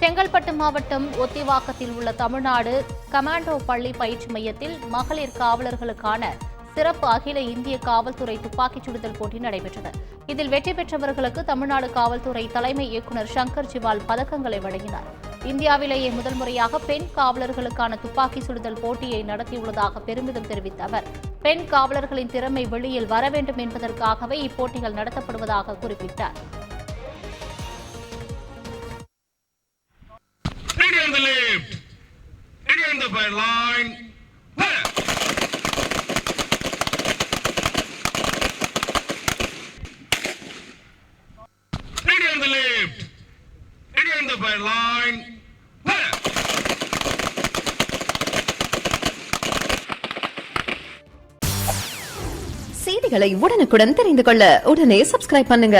செங்கல்பட்டு மாவட்டம் ஒத்திவாக்கத்தில் உள்ள தமிழ்நாடு கமாண்டோ பள்ளி பயிற்சி மையத்தில் மகளிர் காவலர்களுக்கான சிறப்பு அகில இந்திய காவல்துறை துப்பாக்கிச் சுடுதல் போட்டி நடைபெற்றது. இதில் வெற்றி பெற்றவர்களுக்கு தமிழ்நாடு காவல்துறை தலைமை இயக்குநர் சங்கர் ஜிவால் பதக்கங்களை வழங்கினார். இந்தியாவிலேயே முதல் முறையாக பெண் காவலர்களுக்கான துப்பாக்கி சுடுதல் போட்டியை நடத்தியுள்ளதாக பெருமிதம் தெரிவித்த அவர் பெண் காவலர்களின் திறமை வெளியில் வர வேண்டும் என்பதற்காகவே இப்போட்டிகள் நடத்தப்படுவதாக குறிப்பிட்டார். On the left. Ready on the fire line. Fire. Ready on the left. Ready on the fire line. Fire. செய்திகளை உடனுக்குடன் தெரிந்து கொள்ள உடனே சப்ஸ்கிரைப் பண்ணுங்க